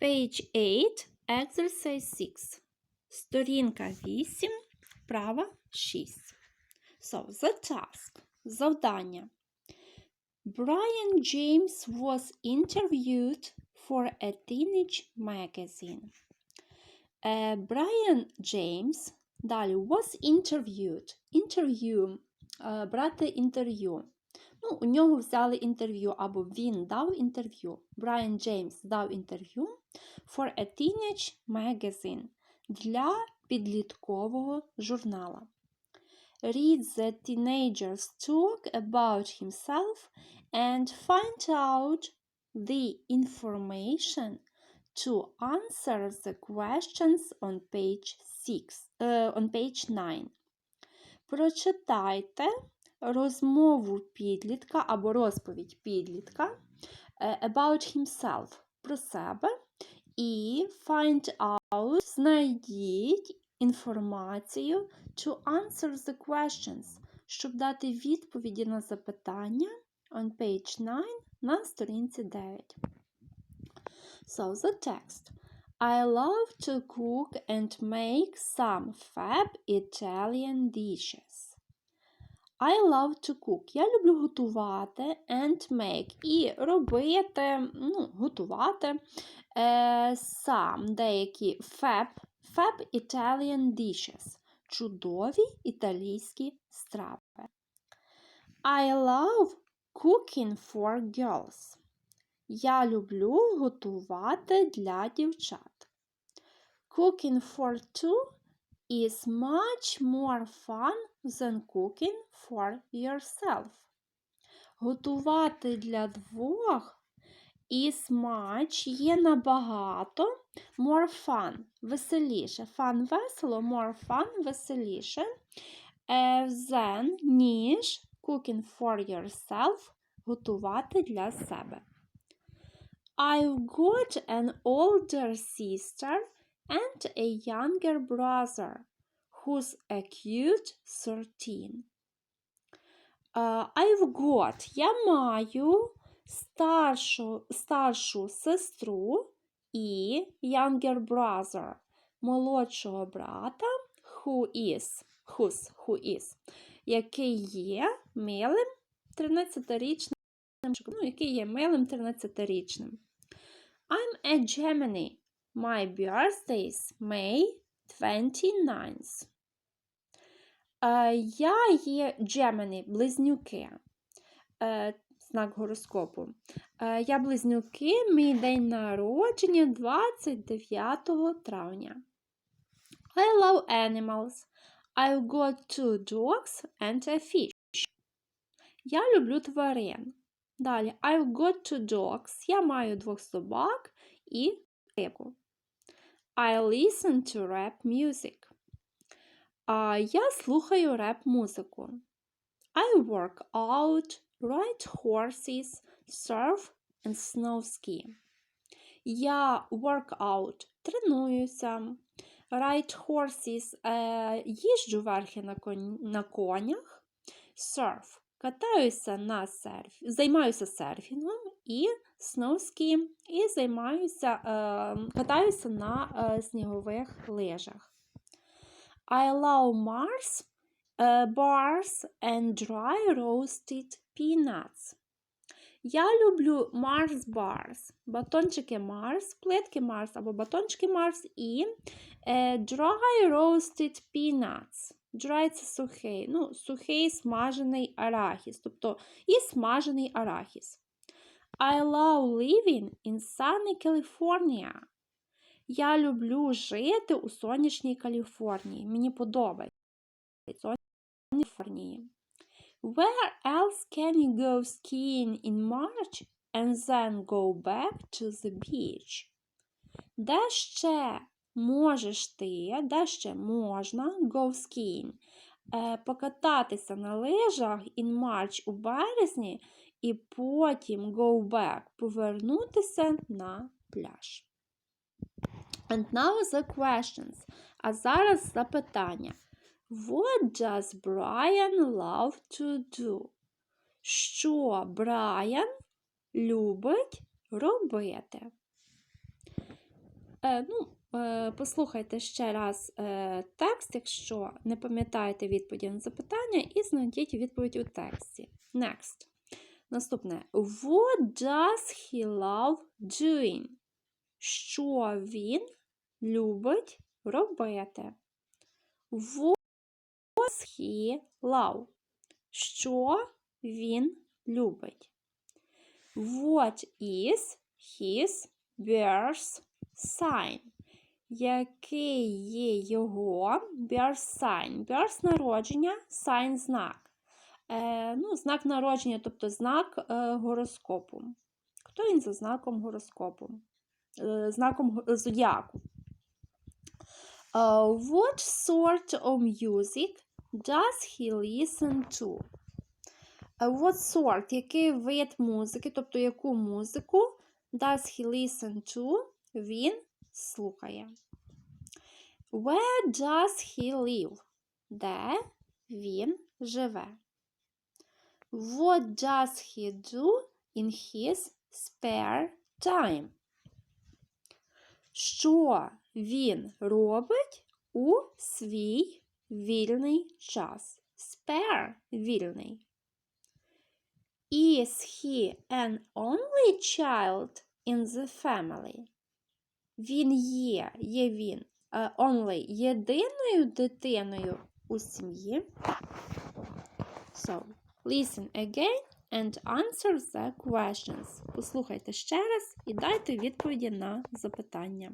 Page 8, exercise 6. Сторінка 8, вправа 6. So, the task. Завдання. Brian James was interviewed for a teenage magazine. Е, Brian James далі was interviewed. Interview е, брати інтерв'ю. Ну, у нього взяли інтерв'ю, або він дав інтерв'ю. Брайан Джеймс дав інтерв'ю for a teenage magazine для підліткового журнала. Read the teenager's talk about himself and find out the information to answer the questions on page 6, е, on page 9. Прочитайте розмову підлітка або розповідь підлітка е, about himself про себе і find out, знайдіть інформацію to answer the questions, щоб дати відповіді на запитання on page 9 на сторінці 9. So the text. I love to cook and make some fab Italian dishes. I love to cook. Я люблю готувати and make і робити, ну, готувати е, сам деякі fab, fab Italian dishes. Чудові італійські страви. I love cooking for girls. Я люблю готувати для дівчат. Cooking for two is much more fun than cooking for yourself. Готувати для двох is much є набагато more fun веселіше. Fun весело, more fun веселіше. е, Than, ніж cooking for yourself готувати для себе. I've got an older sister and a younger brother who's a cute 13. Uh, I've got я маю старшу, старшу сестру і younger brother молодшого брата who is, who's, who is, який є милим 13-річним, ну, який є милим 13-річним. I'm a Gemini. My birthday's May 29th. Е, я є Gemini, близнюки. Е, знак гороскопу. Е, я близнюки, мій день народження 29 травня. I love animals. I've got two dogs and a fish. Я люблю тварин. Далі, I've got two dogs. Я маю двох собак і рибку. I listen to rap music. А я слухаю реп-музику. I work out, ride horses, surf and snow ski. Я work out, тренуюся. Ride horses е, їжджу верхи на конях. Surf катаюся на серф, займаюся серфінгом і сноуски, і займаюся, е, катаюся на е, снігових лижах. I love Mars, е, bars and dry roasted peanuts. Я люблю Mars Bars, батончики Mars, плитки Mars або батончики Mars і е, dry roasted peanuts. Dry – це сухий, ну, сухий смажений арахіс, тобто і смажений арахіс. I love living in sunny California. Я люблю жити у сонячній Каліфорнії. Мені подобається Каліфорнії. Where else can you go skiing in March and then go back to the beach? Де ще можеш ти, де ще можна go skiing, е, покататися на лижах in March у березні і потім go back, повернутися на пляж. And now the questions. А зараз запитання. What does Brian love to do? Що Брайан любить робити? е, ну, послухайте ще раз е, текст, якщо не пам'ятаєте відповіді на запитання, і знайдіть відповідь у тексті. Next. Наступне. What does he love doing? Що він любить робити? What does he love? Що він любить? What is his birth sign? Який є його birth sign? Birth – народження, sign – знак. Е, ну, знак народження, тобто знак е, гороскопу. Хто він за знаком гороскопу? Е, знаком зодіаку. Е, what sort of music does he listen to? Е, What sort, який вид музики, тобто яку музику does he listen to, він слухає. Where does he live? Де він живе? What does he do in his spare time? Що він робить у свій вільний час? Spare – вільний. Is he an only child in the family? Він є, є він, е, only єдиною дитиною у сім'ї. So, listen again and answer the questions. Послухайте ще раз і дайте відповіді на запитання.